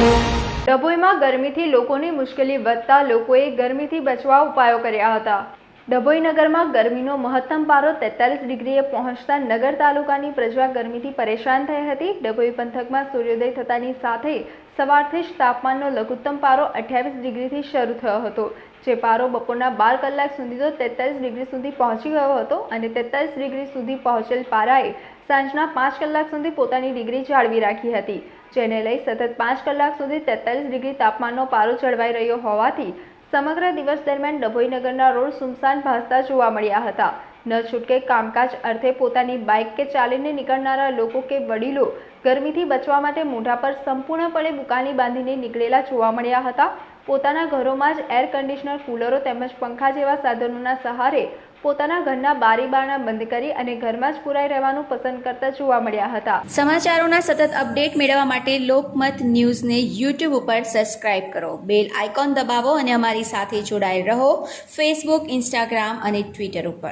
ડભોઈમાં ગરમીથી લોકોની મુશ્કેલી વધતા લોકોએ ગરમીથી બચવા ઉપાયો કર્યા હતા. ડભોઈ નગરમાં ગરમીનો મહત્તમ પારો તેતાલીસ ડિગ્રીએ પહોંચતા નગર તાલુકાની પ્રજા ગરમીથી પરેશાન થઈ હતી. ડભોઈ પંથકમાં સૂર્યોદય થતાની સાથે સવારથી જ તાપમાનનો લઘુત્તમ પારો અઠ્યાવીસ ડિગ્રીથી શરૂ થયો હતો. જે પારો બપોરના બાર કલાક સુધી તો તેતાલીસ ડિગ્રી સુધી પહોંચી ગયો હતો અને તેતાલીસ ડિગ્રી સુધી પહોંચેલ પારાએ સાંજના પાંચ કલાક સુધી પોતાની ડિગ્રી જાળવી રાખી હતી. જેને લઈ સતત પાંચ કલાક સુધી તેતાલીસ ડિગ્રી તાપમાનનો પારો જળવાઈ રહ્યો હોવાથી સમગ્ર દિવસ દરમિયાન ડભોઈનગરના રોડ સુમસાન ભાસતા જોવા મળ્યા હતા. ન છૂટકે કામકાજ અર્થે પોતાની બાઇક કે ચાલીને નીકળનારા લોકો કે વડીલો ગરમીથી બચવા માટે મોઢા પર સંપૂર્ણપણે બુકાની બાંધીને નીકળેલા જોવા મળ્યા હતા. પોતાના ઘરોમાં જ એર કન્ડિશનર કુલરો તેમજ પંખા જેવા સાધનોના સહારે પોતાના ઘરના બારી બારણા બંધ કરી અને ઘરમાં જ પુરાઈ રહેવાનું પસંદ કરતા જોવા મળ્યા હતા. સમાચારોના સતત અપડેટ મેળવવા માટે લોકમત ન્યૂઝને યુટ્યુબ ઉપર સબસ્ક્રાઇબ કરો. બેલ આઇકોન દબાવો અને અમારી સાથે જોડાયેલ રહો. ફેસબુક ઇન્સ્ટાગ્રામ અને ટ્વિટર ઉપર.